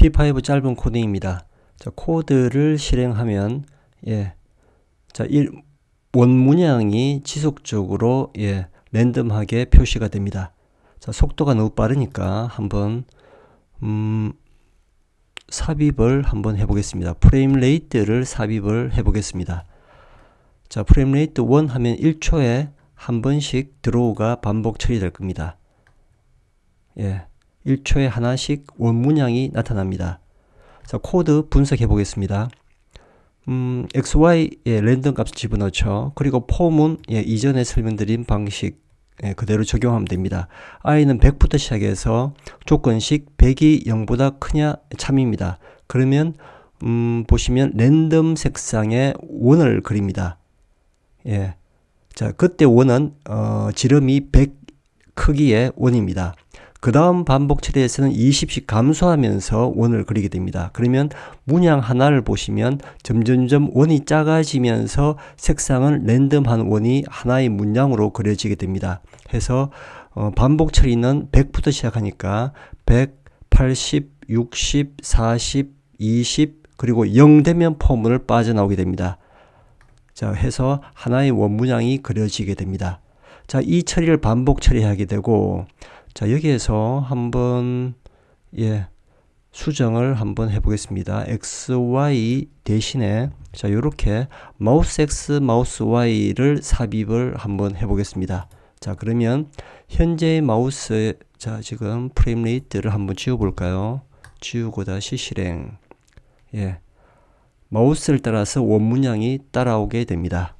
P5 짧은 코딩입니다. 자, 코드를 실행하면 예. 자, 일, 원문양이 지속적으로 예, 랜덤하게 표시가 됩니다. 자, 속도가 너무 빠르니까 한번 음, 삽입을 한번 해 보겠습니다. 프레임 레이트를 삽입을 해 보겠습니다. 자, 프레임 레이트 1 하면 1초에 한 번씩 드로우가 반복 처리될 겁니다. 예. 1초에 하나씩 원문양이 나타납니다. 자, 코드 분석해 보겠습니다. 음, XY의 랜덤 값을 집어넣죠. 그리고 폼은 예, 이전에 설명드린 방식 예, 그대로 적용하면 됩니다. i는 100부터 시작해서 조건식 100이 0보다 크냐 참입니다. 그러면 음, 보시면 랜덤 색상의 원을 그립니다. 예. 자, 그때 원은 어, 지름이 100 크기의 원입니다. 그 다음 반복 처리에서는 20씩 감소하면서 원을 그리게 됩니다. 그러면 문양 하나를 보시면 점점점 원이 작아지면서 색상은 랜덤한 원이 하나의 문양으로 그려지게 됩니다. 해서 어, 반복 처리는 100부터 시작하니까 100, 80, 60, 40, 20 그리고 0 되면 포문을 빠져나오게 됩니다. 자, 해서 하나의 원문양이 그려지게 됩니다. 자, 이 처리를 반복 처리하게 되고 자, 여기에서 한번 예. 수정을 한번 해보겠습니다. XY 대신에 자, 요렇게 마우스 X, 마우스 Y를 삽입을 한번 해보겠습니다. 자, 그러면 현재 마우스 자, 지금 프레임 레이트를 한번 지워 볼까요? 지우고 다시 실행. 예. 마우스를 따라서 원문양이 따라오게 됩니다.